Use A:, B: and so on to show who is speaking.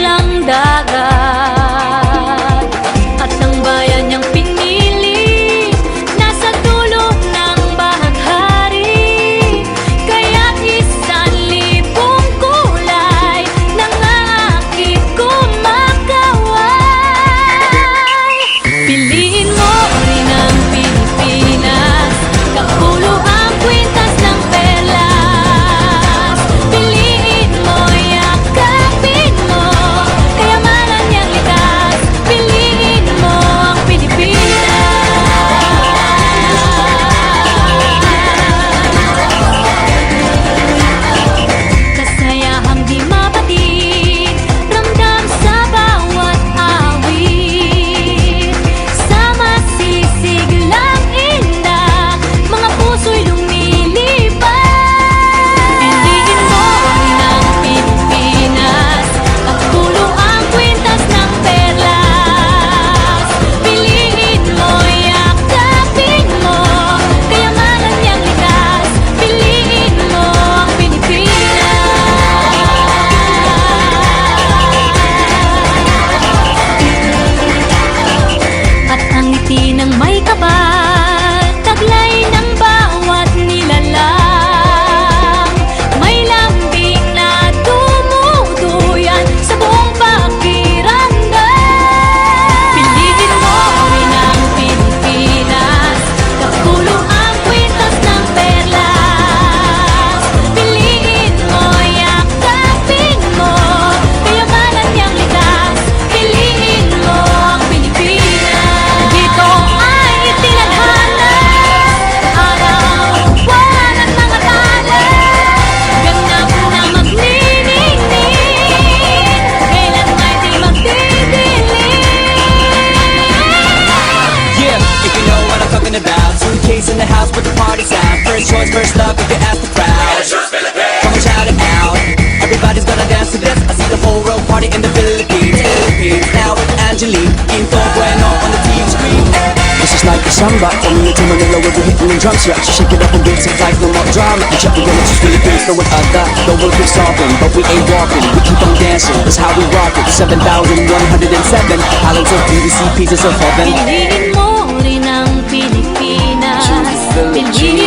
A: lang dagat.
B: Talking about. Suitcase in the house, but the party's out. First choice, first love, if you ask the crowd. Come and shout it out. Everybody's gonna dance to this. I see the whole world party in the Philippines. Philippines, now with Angelique Info bueno on the TV screen.
C: This is like a samba. Coming into Manila where we're hitting the drums. Drum set Shake it up and basic life, no more drama. And check the villages, Philippines, no one other The world keeps stopping, but we ain't walking. We keep on dancing, that's how we rock it. 7,107 Islands of BBC, pieces of heaven perdi.